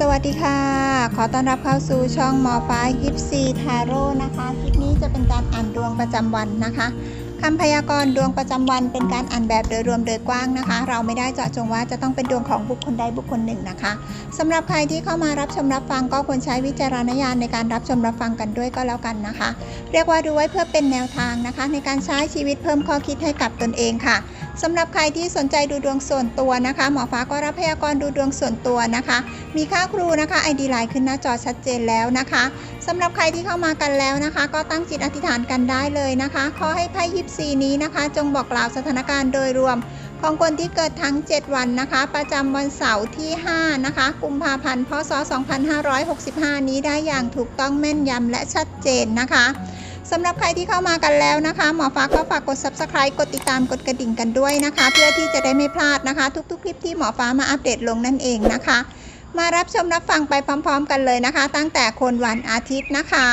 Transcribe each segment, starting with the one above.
สวัสดีค่ะ ขอต้อนรับเข้าสู่ช่องหมอฟ้ายิปซีทาโร่นะคะ คลิปนี้จะเป็นการอ่านดวงประจำวันนะคะคำพยากรณ์ดวงประจำวันเป็นการอ่านแบบโดยรวมโดยกว้างนะคะ เราไม่ได้เจาะจงว่าจะต้องเป็นดวงของบุคคลใดบุคคลหนึ่งนะคะสำหรับใครที่เข้ามารับชมรับฟังก็ควรใช้วิจารณญาณในการรับชมรับฟังกันด้วยก็แล้วกันนะคะ เรียกว่าดูไว้เพื่อเป็นแนวทางนะคะ ในการใช้ชีวิตเพิ่มข้อคิดให้กับตนเองค่ะ สำหรับใครที่สนใจดูดวงส่วนตัวนะคะ หมอฟ้าก็รับพยากรณ์ดูดวงส่วนตัวนะคะ มีค่าครูนะคะ ID ไลน์ขึ้นหน้าจอชัดเจนแล้วนะคะสำหรับใครที่เข้ามากันแล้วนะคะ ก็ตั้งจิตอธิษฐานกันได้เลยนะคะ ขอให้ไพ่ยิปซีนี้นะคะ จงบอกกล่าวสถานการณ์โดยรวม ของคนที่เกิดทั้ง 7 วันนะคะ ประจำวันเสาร์ที่ 5 นะคะ กุมภาพันธ์พศ 2565 นี้ได้อย่างถูกต้องแม่นยำและชัดเจนนะคะ สำหรับใครที่เข้ามากันแล้วนะคะ หมอฟ้าก็ฝากกด subscribe กดติดตามกดกระดิ่งกันด้วยนะคะ เพื่อที่จะได้ไม่พลาดนะคะ ทุกๆ คลิปที่หมอฟ้ามาอัปเดตลงนั่นเองนะคะ มารับชมรับฟังไปพร้อม ๆ กันเลยนะคะ ตั้งแต่คนวันอาทิตย์นะคะ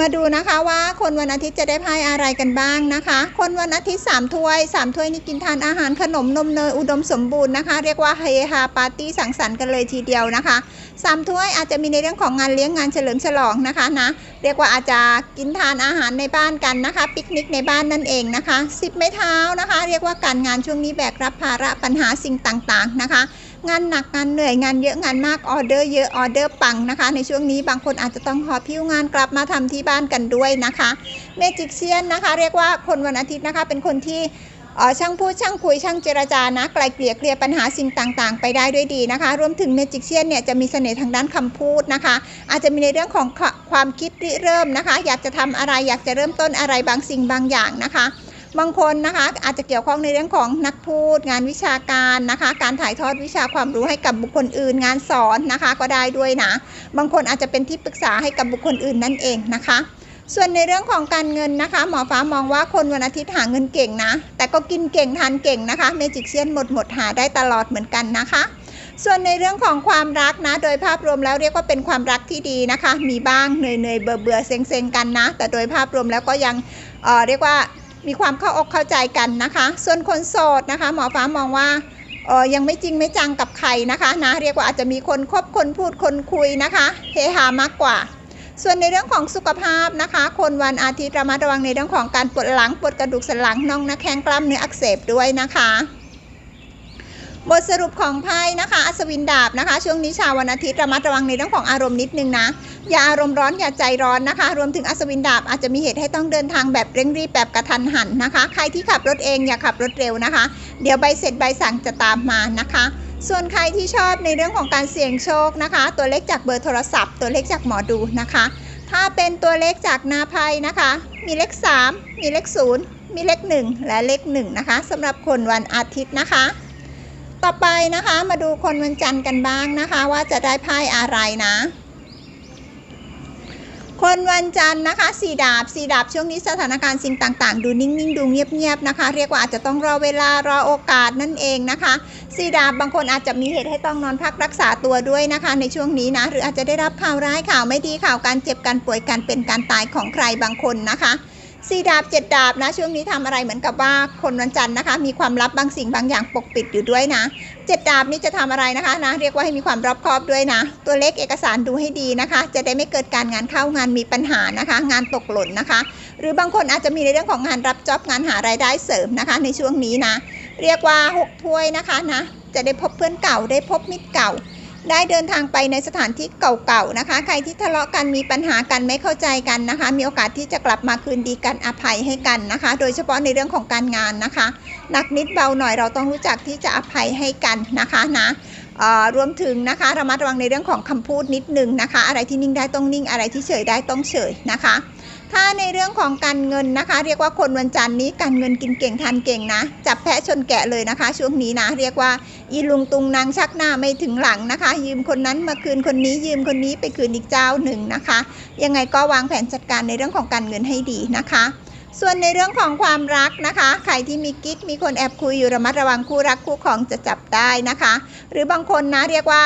มาดูนะคะว่าคนวันอาทิตย์จะได้ไพ่อะไรกันบ้างนะคะ คนวันอาทิตย์3ถ้วย3ถ้วยนี่กินทานอาหารขนมนมเนยอุดมสมบูรณ์นะคะ เรียกว่าเฮฮาปาร์ตี้สังสรรค์กันเลยทีเดียวนะคะสามถ้วยอาจจะมีในเรื่องของงานเลี้ยงงานเฉลิมฉลองนะคะนะเรียกว่าอาจจะกินทานอาหารในบ้านกันนะคะปิกนิกในบ้านนั่นเองนะคะสิบไม้เท้านะคะ เรียกว่าการงานช่วงนี้แบกรับภาระปัญหาสิ่งต่างๆนะคะ งานหนักงานเหนื่อยงานเยอะงานมากออเดอร์เยอะออเดอร์ปังนะคะ ในช่วงนี้บางคนอาจจะต้องหอบพิ้วงานกลับมาทำที่บ้านกันด้วยนะคะเมจิกเซียนนะคะ เรียกว่าคนวันอาทิตย์นะคะ เป็นคนที่ช่างพูดช่างคุยช่างเจรจานะไกลเกลี่ยเคลียร์ปัญหาสิ่งต่างๆ ไปได้ด้วยดีนะคะ รวมถึงเมจิกเซียนเนี่ยจะมีเสน่ห์ทางด้านคำพูดนะคะ อาจจะมีในเรื่องของความคิดริเริ่มนะคะ อยากจะทำอะไรอยากจะเริ่มต้นอะไรบางสิ่งบางอย่างนะคะ บางคนนะคะ อาจจะเกี่ยวข้องในเรื่องของนักพูด งานวิชาการนะคะ การถ่ายทอดวิชาความรู้ให้กับบุคคลอื่น งานสอนนะคะก็ได้ด้วยนะ บางคนอาจจะเป็นที่ปรึกษาให้กับบุคคลอื่นนั่นเองนะคะ ส่วนในเรื่องของการเงินนะคะ หมอฟ้ามองว่าคนวันอาทิตย์หาเงินเก่งนะ แต่ก็กินเก่งทานเก่งนะคะเมจิกเซียนหมดหมดหาได้ตลอดเหมือนกันนะคะส่วนในเรื่องของความรักนะ โดยภาพรวมแล้วเรียกว่าเป็นความรักที่ดีนะคะ มีบ้างเหนื่อยเหนื่อยเบื่อเบื่อเซ็งเซ็งกันนะ แต่โดยภาพรวมแล้วก็ยังเเรียกว่า มีความเข้าอกเข้าใจกันนะคะ ส่วนคนโสดนะคะ หมอฟ้ามองว่าเออยังไม่จริงไม่จังกับใครนะคะนะเรียกว่าอาจจะมีคนคบคนพูดคนคุยนะคะเฮฮามากกว่า ส่วนในเรื่องของสุขภาพนะคะ คนวันอาทิตย์ระมัดระวังในเรื่องของการปวดหลังปวดกระดูกสันหลังน่องนะแข้งกล้ามเนื้ออักเสบด้วยนะคะ บทสรุปของไพ่นะคะอัศวินดาบนะคะ ช่วงนี้ชาววันอาทิตย์ระมัดระวังในเรื่องของอารมณ์นิดนึงนะอย่าอารมณ์ร้อนอย่าใจร้อนนะคะ รวมถึงอัศวินดาบอาจจะมีเหตุให้ต้องเดินทางแบบเร่งรีบแบบกระทันหันนะคะ ใครที่ขับรถเองอย่าขับรถเร็วนะคะ เดี๋ยวใบเสร็จใบสั่งจะตามมานะคะส่วนใครที่ชอบในเรื่องของการเสี่ยงโชคนะคะ ตัวเลขจากเบอร์โทรศัพท์ ตัวเลขจากหมอดูนะคะ ถ้าเป็นตัวเลขจากนาไพ่นะคะ มีเลข 3 มีเลข 0 มีเลข 1 และเลข1นะคะสำหรับคนวันอาทิตย์นะคะ ต่อไปนะคะมาดูคนวันจันทร์กันบ้างนะคะ ว่าจะได้ไพ่อะไรนะ คนวันจันทร์นะคะสีดาบสีดาบช่วงนี้สถานการณ์สิ่งต่างๆ ดูนิ่งๆ ดูเงียบๆนะคะ เรียกว่าอาจจะต้องรอเวลารอโอกาสนั่นเองนะคะสีดาบบางคนอาจจะมีเหตุให้ต้องนอนพักรักษาตัวด้วยนะคะ ในช่วงนี้นะหรืออาจจะได้รับข่าวร้ายข่าวไม่ดีข่าวการเจ็บการป่วยการเป็นการตายของใครบางคนนะคะ สี่ดาบเจ็ดดาบนะ ช่วงนี้ทำอะไรเหมือนกับว่าคนวันจันทร์นะคะ มีความลับบางสิ่งบางอย่างปกปิดอยู่ด้วยนะเจ็ดดาบนี่จะทำอะไรนะคะนะ เรียกว่าให้มีความรอบคอบด้วยนะ ตัวเลขเอกสารดูให้ดีนะคะ จะได้ไม่เกิดการงานเข้างานมีปัญหานะคะ งานตกหล่นนะคะ หรือบางคนอาจจะมีในเรื่องของงานรับจ็อบงานหารายได้เสริมนะคะ ในช่วงนี้นะ เรียกว่าหกถ้วยนะคะนะจะได้พบเพื่อนเก่าได้พบมิตรเก่า ได้เดินทางไปในสถานที่เก่าๆนะคะ ใครที่ทะเลาะกันมีปัญหากันไม่เข้าใจกันนะคะ มีโอกาสที่จะกลับมาคืนดีกันอภัยให้กันนะคะ โดยเฉพาะในเรื่องของการงานนะคะหนักนิดเบาหน่อยเราต้องรู้จักที่จะอภัยให้กันนะคะนะเอ่อรวมถึงนะคะระมัดระวังในเรื่องของคำพูดนิดนึงนะคะ อะไรที่นิ่งได้ต้องนิ่งอะไรที่เฉยได้ต้องเฉยนะคะ ถ้าในเรื่องของการเงินนะคะ เรียกว่าคนวันจันทร์นี้การเงินกินเก่งทานเก่งนะ จับแพะชนแกะเลยนะคะ ช่วงนี้นะ เรียกว่าอีลุงตุงนางชักหน้าไม่ถึงหลังนะคะ ยืมคนนั้นมาคืนคนนี้ยืมคนนี้ไปคืนอีกเจ้าหนึ่งนะคะ ยังไงก็วางแผนจัดการในเรื่องของการเงินให้ดีนะคะส่วนในเรื่องของความรักนะคะ ใครที่มีกิ๊กมีคนแอบคุยอยู่ระมัดระวังคู่รักคู่ของจะจับได้นะคะ หรือบางคนนะเรียกว่า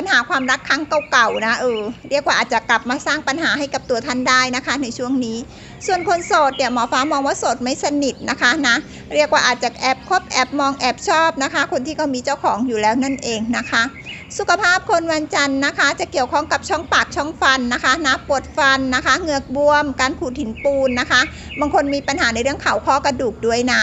ปัญหาความรักครั้งเก่าๆนะเออเรียกว่าอาจจะกลับมาสร้างปัญหาให้กับตัวท่านได้นะคะ ในช่วงนี้ ส่วนคนโสดเนี่ยหมอฟ้ามองว่าโสดไม่สนิทนะคะนะเรียกว่าอาจจะแอบคบแอบมองแอบชอบนะคะ คนที่เขามีเจ้าของอยู่แล้วนั่นเองนะคะ สุขภาพคนวันจันทร์นะคะ จะเกี่ยวข้องกับช่องปากช่องฟันนะคะนะปวดฟันนะคะ เหงือกบวม การขูดหินปูนนะคะ บางคนมีปัญหาในเรื่องเข่าข้อกระดูกด้วยนะ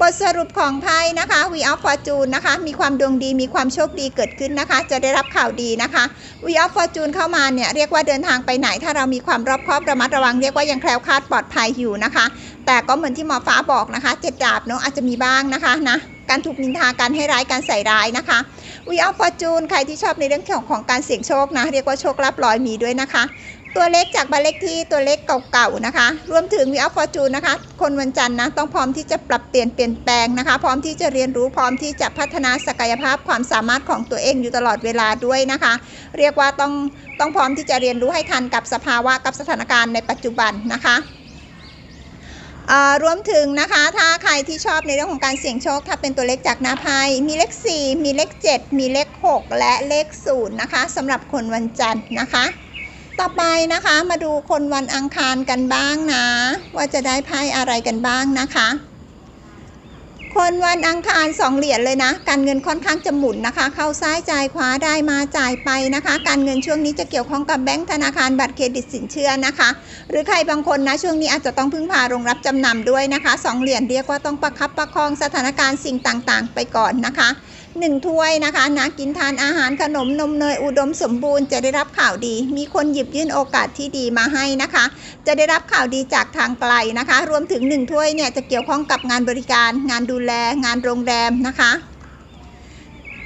บทสรุปของไพ่นะคะ We of Fortune นะคะ มีความดวงดีมีความโชคดีเกิดขึ้นนะคะ จะได้รับข่าวดีนะคะ We of Fortune เข้ามาเนี่ยเรียกว่าเดินทางไปไหน ถ้าเรามีความรอบคอบระมัดระวังเรียกว่ายังแคล้วคลาดปลอดภัยอยู่นะคะ แต่ก็เหมือนที่หมอฟ้าบอกนะคะเจ็ดดาบเนาะอาจจะมีบ้างนะคะนะการถูกนินทาการให้ร้ายการใส่ร้ายนะคะ We of Fortune ใครที่ชอบในเรื่องของของการเสี่ยงโชคนะ เรียกว่าโชคลาภลอยมีด้วยนะคะ ตัวเลขจากบ้านเลขที่ตัวเลขเก่าๆนะคะ รวมถึง We of Fortune นะคะ คนวันจันทร์นะต้องพร้อมที่จะปรับเปลี่ยนเปลี่ยนแปลงนะคะ พร้อมที่จะเรียนรู้พร้อมที่จะพัฒนาศักยภาพความสามารถของตัวเองอยู่ตลอดเวลาด้วยนะคะ เรียกว่าต้องต้องพร้อมที่จะเรียนรู้ให้ทันกับสภาวะกับสถานการณ์ในปัจจุบันนะคะอ่ารวมถึงนะคะถ้าใครที่ชอบในเรื่องของการเสี่ยงโชค ถ้าเป็นตัวเลขจากหน้าไพ่มีเลข 4 มีเลข 7 มีเลข 6 และเลข0นะคะสำหรับคนวันจันทร์นะคะ ต่อไปนะคะมาดูคนวันอังคารกันบ้างนะ ว่าจะได้ไพ่อะไรกันบ้างนะคะ คนวันอังคารสองเหรียญเลยนะ การเงินค่อนข้างจะหมุนนะคะ เข้าซ้ายจ่ายขวาได้มาจ่ายไปนะคะ การเงินช่วงนี้จะเกี่ยวข้องกับแบงก์ธนาคารบัตรเครดิตสินเชื่อนะคะ หรือใครบางคนนะช่วงนี้อาจจะต้องพึ่งพาโรงรับจำนำด้วยนะคะสองเหรียญเรียกว่าต้องประคับประคองสถานการณ์สิ่งต่างๆ ไปก่อนนะคะ หนึ่งถ้วยนะคะนะกินทานอาหารขนมนมเนยอุดมสมบูรณ์จะได้รับข่าวดี มีคนหยิบยื่นโอกาสที่ดีมาให้นะคะ จะได้รับข่าวดีจากทางไกลนะคะ รวมถึงหนึ่งถ้วยเนี่ยจะเกี่ยวข้องกับงานบริการ งานดูแลงานโรงแรมนะคะ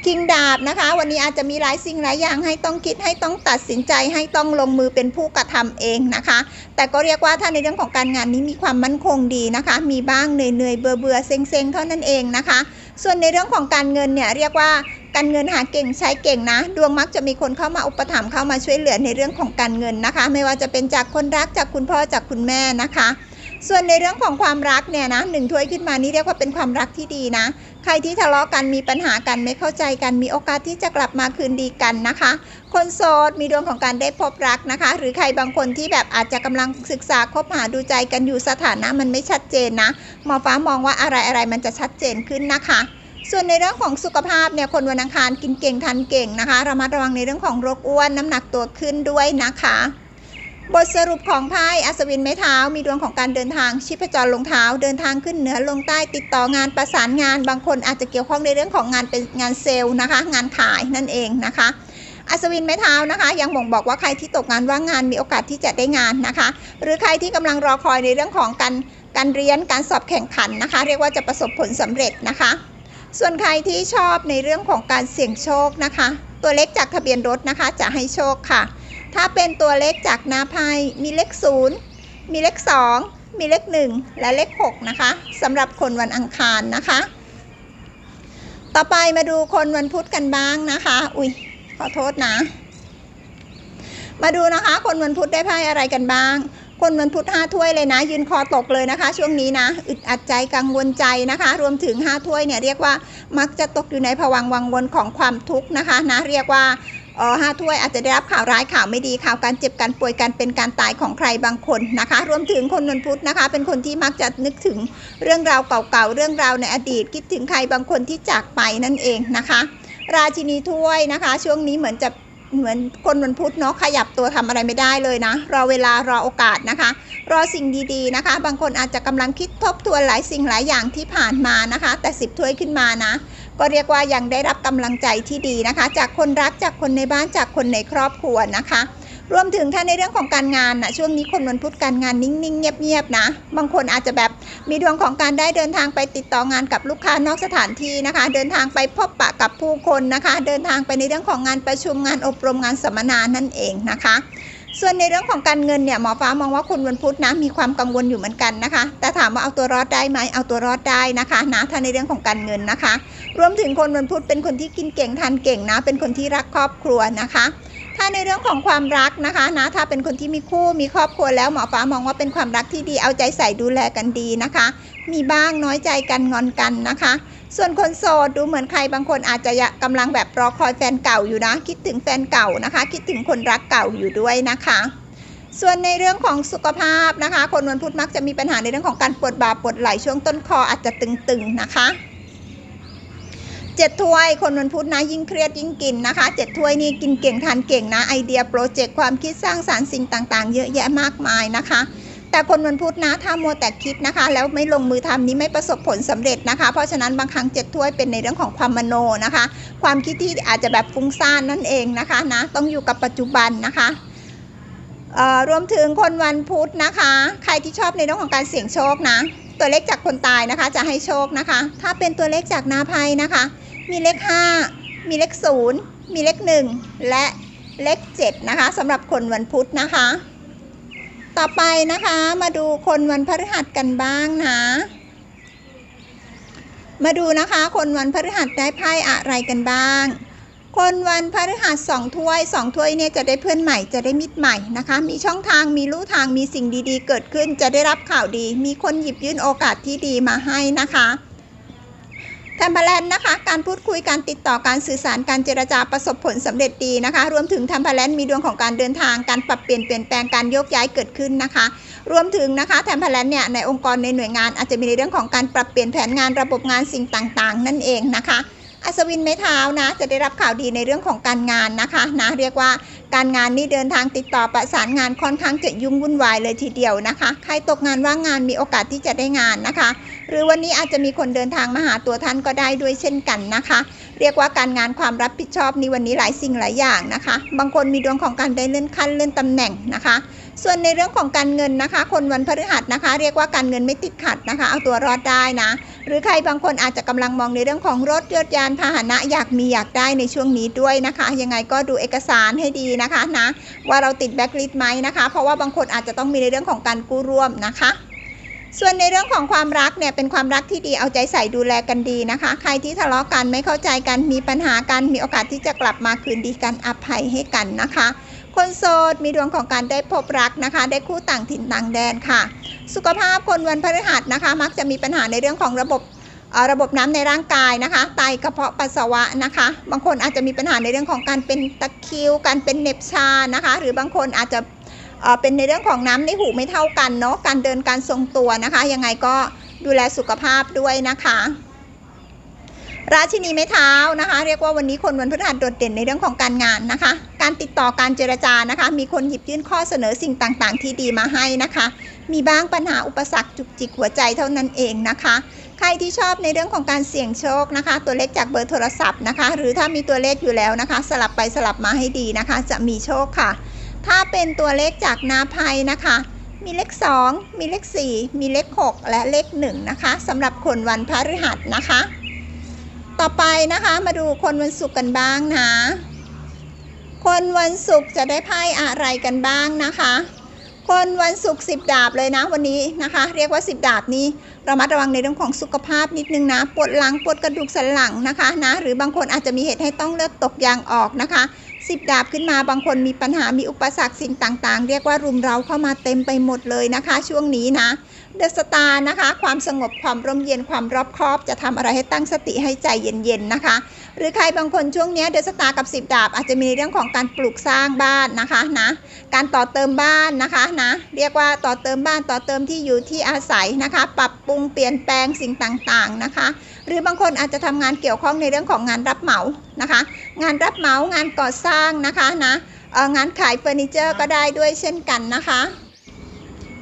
คิงดาบนะคะ วันนี้อาจจะมีหลายสิ่งหลายอย่างให้ต้องคิดให้ต้องตัดสินใจให้ต้องลงมือเป็นผู้กระทำเองนะคะ แต่ก็เรียกว่าถ้าในเรื่องของการงานนี้มีความมั่นคงดีนะคะ มีบ้างเหนื่อยๆเบื่อเบื่อๆเซ็งๆเท่านั้นเองนะคะ ส่วนในเรื่องของการเงินเนี่ยเรียกว่าการเงินหาเก่งใช้เก่งนะ ดวงมักจะมีคนเข้ามาอุปถัมภ์เข้ามาช่วยเหลือในเรื่องของการเงินนะคะ ไม่ว่าจะเป็นจากคนรักจากคุณพ่อจากคุณแม่นะคะ ส่วนในเรื่องของความรักเนี่ยนะหนึ่งถ้วยขึ้นมานี่เรียกว่าเป็นความรักที่ดีนะ ใครที่ทะเลาะกันมีปัญหากันไม่เข้าใจกันมีโอกาสที่จะกลับมาคืนดีกันนะคะ คนโสดมีดวงของการได้พบรักนะคะ หรือใครบางคนที่แบบอาจจะกำลังศึกษาคบหาดูใจกันอยู่สถานะมันไม่ชัดเจนนะหมอฟ้ามองว่าอะไรอะไรมันจะชัดเจนขึ้นนะคะ ส่วนในเรื่องของสุขภาพเนี่ยคนวันอังคารกินเก่งทานเก่งนะคะระมัดระวังในเรื่องของโรคอ้วนน้ำหนักตัวขึ้นด้วยนะคะบทสรุปของไพ่อัศวินไม้เท้ามีดวงของการเดินทางชิพจรลงเท้าเดินทางขึ้นเหนือลงใต้ติดต่องานประสานงาน บางคนอาจจะเกี่ยวข้องในเรื่องของงานเป็นงานเซลล์นะคะ งานขายนั่นเองนะคะ อัศวินไม้เท้านะคะ ยังบ่งบอกว่าใครที่ตกงานว่างงานมีโอกาสที่จะได้งานนะคะ หรือใครที่กำลังรอคอยในเรื่องของการการเรียนการสอบแข่งขันนะคะ เรียกว่าจะประสบผลสำเร็จนะคะ ส่วนใครที่ชอบในเรื่องของการเสี่ยงโชคนะคะ ตัวเลขจากทะเบียนรถนะคะ จะให้โชคค่ะ ถ้าเป็นตัวเลขจากหน้าไพ่มีเลข 0 มีเลข 2 มีเลข 1 และเลข 6 นะคะสำหรับคนวันอังคารนะคะ ต่อไปมาดูคนวันพุธกันบ้างนะคะ อุ้ย ขอโทษนะ มาดูนะคะ คนวันพุธได้ไพ่อะไรกันบ้าง คนวันพุธห้าถ้วยเลยนะ ยืนคอตกเลยนะคะ ช่วงนี้นะ อึดอัดใจกังวลใจนะคะ รวมถึงห้าถ้วยเนี่ยเรียกว่ามักจะตกอยู่ในภวังวังวนของความทุกข์นะคะ นะ เรียกว่าออห้าถ้วยอาจจะได้รับข่าวร้ายข่าวไม่ดีข่าวการเจ็บการป่วยการเป็นการตายของใครบางคนนะคะ รวมถึงคนวันพุธนะคะ เป็นคนที่มักจะนึกถึงเรื่องราวเก่าๆเรื่องราวในอดีต คิดถึงใครบางคนที่จากไปนั่นเองนะคะ ราชินีถ้วยนะคะ ช่วงนี้เหมือนจะเหมือนคนวันพุธเนาะขยับตัวทำอะไรไม่ได้เลยนะ รอเวลารอโอกาสนะคะ รอสิ่งดีๆนะคะ บางคนอาจจะกำลังคิดทบทวนหลายสิ่งหลายอย่างที่ผ่านมานะคะ แต่สิบถ้วยขึ้นมานะ ก็เรียกว่ายังได้รับกำลังใจที่ดีนะคะ จากคนรักจากคนในบ้านจากคนในครอบครัวนะคะ รวมถึงถ้าในเรื่องของการงานนะช่วงนี้คนวันพุธการงานนิ่งๆ เงียบๆนะ บางคนอาจจะแบบมีดวงของการได้เดินทางไปติดต่องานกับลูกค้านอกสถานที่นะคะ เดินทางไปพบปะกับผู้คนนะคะ เดินทางไปในเรื่องของงานประชุมงานอบรมงานสัมมนานั่นเองนะคะส่วนในเรื่องของการเงินเนี่ยหมอฟ้ามองว่าคนวันพุธนะมีความกังวลอยู่เหมือนกันนะคะ แต่ถามว่าเอาตัวรอดได้ไหมเอาตัวรอดได้นะคะนะถ้าในเรื่องของการเงินนะคะ รวมถึงคนวันพุธเป็นคนที่กินเก่งทานเก่งนะ เป็นคนที่รักครอบครัวนะคะ ถ้าในเรื่องของความรักนะคะนะถ้าเป็นคนที่มีคู่มีครอบครัวแล้วหมอฟ้ามองว่าเป็นความรักที่ดีเอาใจใส่ดูแลกันดีนะคะ มีบ้างน้อยใจกันงอนกันนะคะ ส่วนคนโสดดูเหมือนใครบางคนอาจจะกำลังแบบรอคอยแฟนเก่าอยู่นะ คิดถึงแฟนเก่านะคะ คิดถึงคนรักเก่าอยู่ด้วยนะคะส่วนในเรื่องของสุขภาพนะคะ คนวันพุธมักจะมีปัญหาในเรื่องของการปวดบ่าปวดไหล่ช่วงต้นคออาจจะตึงๆนะคะ เจ็ดถ้วย คนวันพุธนะยิ่งเครียดยิ่งกินนะคะเจ็ดถ้วยนี่กินเก่งทานเก่งนะไอเดียโปรเจกต์ความคิดสร้างสารรค์สิ่งต่างๆ เยอะแยะมากมายนะคะ แต่คนวันพุธนะถ้ามัวแต่คิดนะคะ แล้วไม่ลงมือทำนี้ไม่ประสบผลสำเร็จนะคะ เพราะฉะนั้นบางครั้งเจ็ดถ้วยเป็นในเรื่องของความมโนนะคะ ความคิดที่อาจจะแบบฟุ้งซ่านนั่นเองนะคะนะต้องอยู่กับปัจจุบันนะคะรวมถึงคนวันพุธนะคะ ใครที่ชอบในเรื่องของการเสี่ยงโชคนะ ตัวเลขจากคนตายนะคะ จะให้โชคนะคะ ถ้าเป็นตัวเลขจากนาภัยนะคะ มีเลข 5 มีเลข 0 มีเลข 1 และเลข 7 นะคะสำหรับคนวันพุธนะคะ ต่อไปนะคะมาดูคนวันพฤหัสกันบ้างนะ มาดูนะคะคนวันพฤหัสได้ไพ่อะไรกันบ้าง คนวันพฤหัสสองถ้วยสองถ้วยเนี่ยจะได้เพื่อนใหม่จะได้มิตรใหม่นะคะ มีช่องทางมีลู่ทางมีสิ่งดีๆ เกิดขึ้นจะได้รับข่าวดี มีคนหยิบยื่นโอกาสที่ดีมาให้นะคะ แทมเ e ลนนะคะ การพูดคุย การติดต่อ การสื่อสาร การเจรจาประสบผลสำเร็จดีนะคะ รวมถึงแทมเ e ลนมีดวงของการเดินทาง การปรับเปลี่ยนเปลี่ยนแปลง การโยกย้ายเกิดขึ้นนะคะ รวมถึงนะคะแทมเ e ลนเนี่ยในองค์กรในหน่วยงานอาจจะมีในเรื่องของการปรับเปลี่ยนแผนงานระบบงานสิ่งต่างๆ นั่นเองนะคะ อัศวินไม้เท้านะ จะได้รับข่าวดีในเรื่องของการงานนะคะนะเรียกว่าการงานนี่เดินทางติดต่อประสานงานค่อนข้างจะยุ่งวุ่นวายเลยทีเดียวนะคะ ใครตกงานว่างงานมีโอกาสที่จะได้งานนะคะ หรือวันนี้อาจจะมีคนเดินทางมาหาตัวท่านก็ได้ด้วยเช่นกันนะคะ เรียกว่าการงานความรับผิดชอบในวันนี้หลายสิ่งหลายอย่างนะคะ บางคนมีดวงของการได้เลื่อนขั้นเลื่อนตำแหน่งนะคะ ส่วนในเรื่องของการเงินนะคะ คนวันพฤหัสนะคะ เรียกว่าการเงินไม่ติดขัดนะคะ เอาตัวรอดได้นะ หรือใครบางคนอาจจะกำลังมองในเรื่องของรถยนต์ยานพาหนะอยากมีอยากได้ในช่วงนี้ด้วยนะคะ ยังไงก็ดูเอกสารให้ดีนะคะนะว่าเราติดแบ็คลิสต์ไหมนะคะ เพราะว่าบางคนอาจจะต้องมีในเรื่องของการกู้ร่วมนะคะ ส่วนในเรื่องของความรักเนี่ยเป็นความรักที่ดีเอาใจใส่ดูแลกันดีนะคะ ใครที่ทะเลาะกันไม่เข้าใจกันมีปัญหากันมีโอกาสที่จะกลับมาคืนดีกันอภัยให้กันนะคะ คนโสดมีดวงของการได้พบรักนะคะ ได้คู่ต่างถิ่นต่างแดนค่ะ สุขภาพคนวันพฤหัสนะคะ มักจะมีปัญหาในเรื่องของระบบเอ่อระบบน้ำในร่างกายนะคะไตกระเพาะปัสสาวะนะคะ บางคนอาจจะมีปัญหาในเรื่องของการเป็นตะคิวการเป็นเน็บชานะคะ หรือบางคนอาจจะ เป็นในเรื่องของน้ำในหูไม่เท่ากันเนาะการเดินการทรงตัวนะคะ ยังไงก็ดูแลสุขภาพด้วยนะคะราชินีไม้เท้านะคะ เรียกว่าวันนี้คนวันพฤหัสโดดเด่นในเรื่องของการงานนะคะ การติดต่อการเจรจานะคะ มีคนหยิบยื่นข้อเสนอสิ่งต่างๆ ที่ดีมาให้นะคะ มีบ้างปัญหาอุปสรรคจุกจิกหัวใจเท่านั้นเองนะคะ ใครที่ชอบในเรื่องของการเสี่ยงโชคนะคะ ตัวเลขจากเบอร์โทรศัพท์นะคะ หรือถ้ามีตัวเลขอยู่แล้วนะคะ สลับไปสลับมาให้ดีนะคะ จะมีโชคค่ะ ถ้าเป็นตัวเลขจากนาภัยนะคะ มีเลข 2 มีเลข 4 มีเลข 6 และเลข 1 นะคะสำหรับคนวันพฤหัสนะคะ ต่อไปนะคะมาดูคนวันศุกร์กันบ้างนะ คนวันศุกร์จะได้ไพ่อะไรกันบ้างนะคะคนวันศุกร์สิบดาบเลยนะวันนี้นะคะ เรียกว่าสิบดาบนี้เระมัดระวังในเรื่องของสุขภาพนิดนึงนะปวดหลังปวดกระดูกสันหลังนะคะนะหรือบางคนอาจจะมีเหตุให้ต้องเลือดตกยางออกนะคะ สิบดาบขึ้นมาบางคนมีปัญหามีอุปสรรคสิ่งต่างๆ เรียกว่ารุมเราเข้ามาเต็มไปหมดเลยนะคะ ช่วงนี้นะเดอะสตาร์นะคะความสงบความร่มเย็นความรอบคอบ จะทำอะไรให้ตั้งสติให้ใจเย็นๆนะคะ หรือใครบางคนช่วงนี้เดอะสตาร์กับสิบดาบอาจจะมีเรื่องของการปลูกสร้างบ้านนะคะนะการต่อเติมบ้านนะคะนะเรียกว่าต่อเติมบ้านต่อเติมที่อยู่ที่อาศัยนะคะ ปรับปรุงเปลี่ยนแปลงสิ่งต่างๆนะคะ หรือบางคนอาจจะทำงานเกี่ยวข้องในเรื่องของงานรับเหมานะคะ งานรับเหมางานก่อสร้างนะคะนะงานขายเฟอร์นิเจอร์ก็ได้ด้วยเช่นกันนะคะ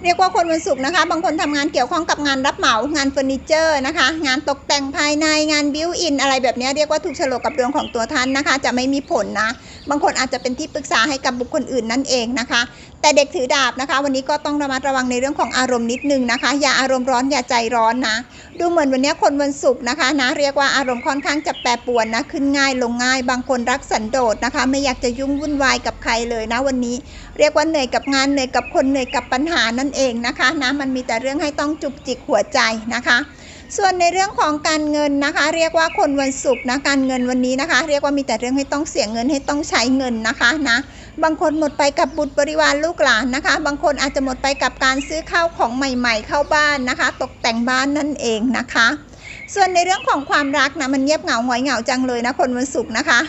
เรียกว่าคนวันศุกร์นะคะ บางคนทำงานเกี่ยวข้องกับงานรับเหมางานเฟอร์นิเจอร์นะคะ งานตกแต่งภายในงานบิวอินอะไรแบบนี้เรียกว่าถูกฉลกกับดวงของตัวท่านนะคะ จะไม่มีผลนะ บางคนอาจจะเป็นที่ปรึกษาให้กับบุคคลอื่นนั่นเองนะคะ แต่เด็กถือดาบนะคะ วันนี้ก็ต้องระมัดระวังในเรื่องของอารมณ์นิดนึงนะคะ อย่าอารมณ์ร้อนอย่าใจร้อนนะ ดูเหมือนวันนี้คนวันศุกร์นะคะนะเรียกว่าอารมณ์ค่อนข้างจะแปรปรวนนะขึ้นง่ายลงง่าย บางคนรักสันโดษนะคะ ไม่อยากจะยุ่งวุ่นวายกับใครเลยนะวันนี้ เรียกว่าเหนื่อยกับงานเหนื่อยกับคนเหนื่อยกับปัญหานั่นเองนะคะนะมันมีแต่เรื่องให้ต้องจุกจิกหัวใจนะคะ ส่วนในเรื่องของการเงินนะคะ เรียกว่าคนวันศุกร์นะการเงินวันนี้นะคะ เรียกว่ามีแต่เรื่องให้ต้องเสียเงินให้ต้องใช้เงินนะคะนะบางคนหมดไปกับบุตรบริวารลูกหลานนะคะ บางคนอาจจะหมดไปกับการซื้อข้าวของใหม่ ๆ เข้าบ้านนะคะ ตกแต่งบ้านนั่นเองนะคะ ส่วนในเรื่องของความรักนะมันเงียบเหงาหงอยเหงาจังเลยนะคนวันศุกร์นะคะ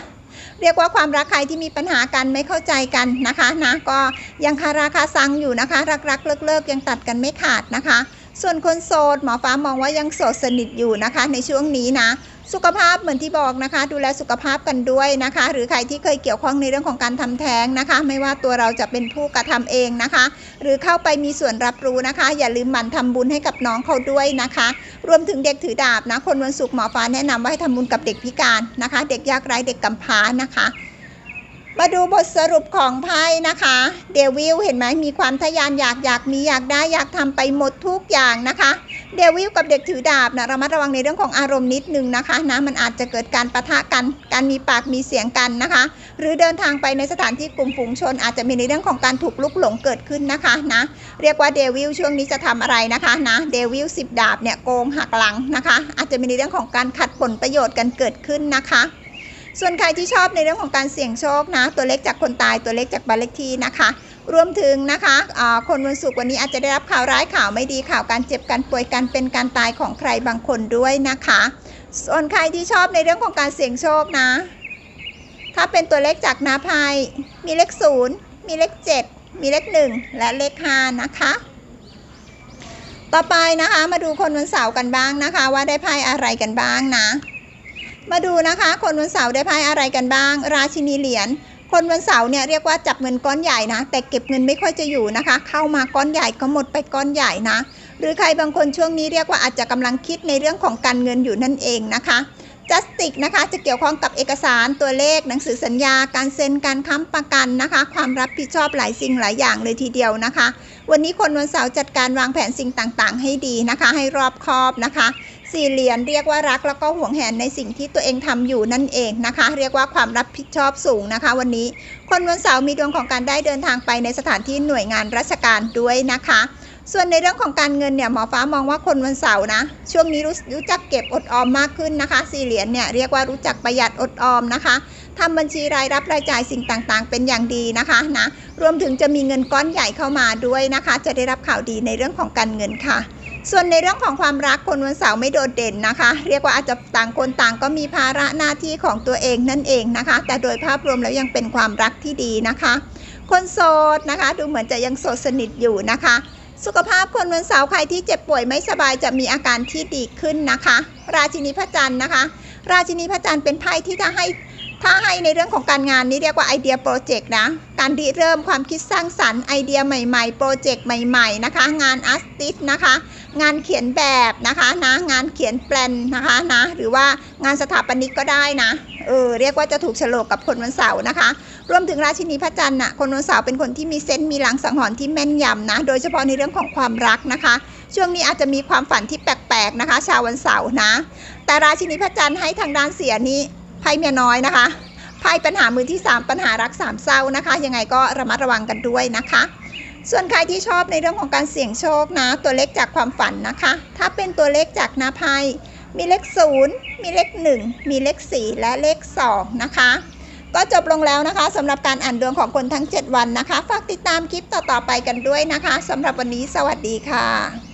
เรียกว่าความรักใครที่มีปัญหากันไม่เข้าใจกันนะคะนะก็ยังคาราคาซังอยู่นะคะ รักๆเลิกๆยังตัดกันไม่ขาดนะคะ ส่วนคนโสดหมอฟ้ามองว่ายังโสดสนิทอยู่นะคะในช่วงนี้นะ สุขภาพเหมือนที่บอกนะคะ ดูแลสุขภาพกันด้วยนะคะ หรือใครที่เคยเกี่ยวข้องในเรื่องของการทำแท้งนะคะ ไม่ว่าตัวเราจะเป็นผู้กระทำเองนะคะ หรือเข้าไปมีส่วนรับรู้นะคะ อย่าลืมหมั่นทำบุญให้กับน้องเขาด้วยนะคะ รวมถึงเด็กถือดาบนะ คนวันศุกร์หมอฟ้าแนะนำว่าให้ทำบุญกับเด็กพิการนะคะ เด็กยากไร้เด็กกำพร้านะคะ มาดูบทสรุปของไพ่นะคะเดวิลเห็นไหมมีความทะยานอยากอยากมีอยากได้อยากทำไปหมดทุกอย่างนะคะเดวิลกับเด็กถือดาบนะระมัดระวังในเรื่องของอารมณ์นิดนึงนะคะนะมันอาจจะเกิดการปะทะกัน การมีปากมีเสียงกันนะคะ หรือเดินทางไปในสถานที่กลุ่มฝูงชน อาจจะมีในเรื่องของการถูกลุกหลงเกิดขึ้นนะคะนะเรียกว่าเดวิลช่วงนี้จะทำอะไรนะคะนะเดวิลสิบดาบเนี่ยโกงหักหลังนะคะ อาจจะมีในเรื่องของการขัดผลประโยชน์กันเกิดขึ้นนะคะ ส่วนใครที่ชอบในเรื่องของการเสี่ยงโชคนะ ตัวเลขจากคนตายตัวเลขจากบ้านเลขที่นะคะ รวมถึงนะคะอ่าคนวันศุกร์วันนี้อาจจะได้รับข่าวร้ายข่าวไม่ดีข่าวการเจ็บการป่วยการเป็นการตายของใครบางคนด้วยนะคะ ส่วนใครที่ชอบในเรื่องของการเสี่ยงโชคนะ ถ้าเป็นตัวเลขจากนาพายมีเลขศูนย์มีเลขเจ็ดมีเลขหนึ่งและเลขห้านะคะต่อไปนะคะมาดูคนวันเสาร์กันบ้างนะคะ ว่าได้ไพ่อะไรกันบ้างนะ มาดูนะคะ คนวันเสาร์ได้ไพ่อะไรกันบ้าง ราชินีเหรียญคนวันเสาร์เนี่ยเรียกว่าจับเงินก้อนใหญ่นะ แต่เก็บเงินไม่ค่อยจะอยู่นะคะ เข้ามาก้อนใหญ่ก็หมดไปก้อนใหญ่นะ หรือใครบางคนช่วงนี้เรียกว่าอาจจะกำลังคิดในเรื่องของการเงินอยู่นั่นเองนะคะจัสติกนะคะจะเกี่ยวข้องกับเอกสารตัวเลข หนังสือสัญญา การเซ็นการค้ำประกันนะคะ ความรับผิดชอบหลายสิ่งหลายอย่างเลยทีเดียวนะคะ วันนี้คนวันเสาร์จัดการวางแผนสิ่งต่างๆ ให้ดีนะคะ ให้รอบคอบนะคะ สี่เหรียญเรียกว่ารักแล้วก็ห่วงแหนในสิ่งที่ตัวเองทำอยู่นั่นเองนะคะ เรียกว่าความรับผิดชอบสูงนะคะ วันนี้ คนวันเสาร์มีดวงของการได้เดินทางไปในสถานที่หน่วยงานราชการด้วยนะคะ ส่วนในเรื่องของการเงินเนี่ยหมอฟ้ามองว่าคนวันเสาร์นะ ช่วงนี้รู้รู้จักเก็บอดออมมากขึ้นนะคะ สี่เหรียญเนี่ยเรียกว่ารู้จักประหยัดอดออมนะคะ ทำบัญชีรายรับรายจ่ายสิ่งต่างๆ เป็นอย่างดีนะคะนะรวมถึงจะมีเงินก้อนใหญ่เข้ามาด้วยนะคะ จะได้รับข่าวดีในเรื่องของการเงินค่ะ ส่วนในเรื่องของความรักคนวันเสาร์ไม่โดดเด่นนะคะ เรียกว่าอาจจะต่างคนต่างก็มีภาระหน้าที่ของตัวเองนั่นเองนะคะ แต่โดยภาพรวมแล้วยังเป็นความรักที่ดีนะคะ คนโสดนะคะ ดูเหมือนจะยังโสดสนิทอยู่นะคะ สุขภาพคนวันเสาร์ใครที่เจ็บป่วยไม่สบายจะมีอาการที่ดีขึ้นนะคะ ราชินีพระจันทร์นะคะ ราชินีพระจันทร์เป็นไพ่ที่ถ้าให้ ถ้าให้ในเรื่องของการงานนี้เรียกว่าไอเดียโปรเจกต์นะ การริเริ่มความคิดสร้างสรรค์ไอเดียใหม่ๆ โปรเจกต์ใหม่ๆนะคะ งานอาร์ติสนะคะ งานเขียนแบบนะคะนะ งานเขียนแปลนนะคะนะ หรือว่างานสถาปนิกก็ได้นะ เออเรียกว่าจะถูกฉลกกับคนวันเสาร์นะคะ รวมถึงราชินีพระจันทร์น่ะ คนวันเสาร์เป็นคนที่มีเซนส์มีหลังสังหรณ์ที่แม่นยำนะ โดยเฉพาะในเรื่องของความรักนะคะ ช่วงนี้อาจจะมีความฝันที่แปลกๆนะคะ ชาววันเสาร์นะ แต่ราชินีพระจันทร์ให้ทางด้านเสียนี้ ไพ่เมียน้อยนะคะไพ่ปัญหามือที่ 3 ปัญหารักสามเศร้านะคะ ยังไงก็ระมัดระวังกันด้วยนะคะ ส่วนใครที่ชอบในเรื่องของการเสี่ยงโชคนะ ตัวเลขจากความฝันนะคะ ถ้าเป็นตัวเลขจากหน้าไพ่มีเลข 0 มีเลข 1 มีเลข 4 และเลข 2 นะคะ ก็จบลงแล้วนะคะสำหรับการอ่านดวงของคนทั้ง 7 วันนะคะ ฝากติดตามคลิปต่อๆไปกันด้วยนะคะสำหรับวันนี้สวัสดีค่ะ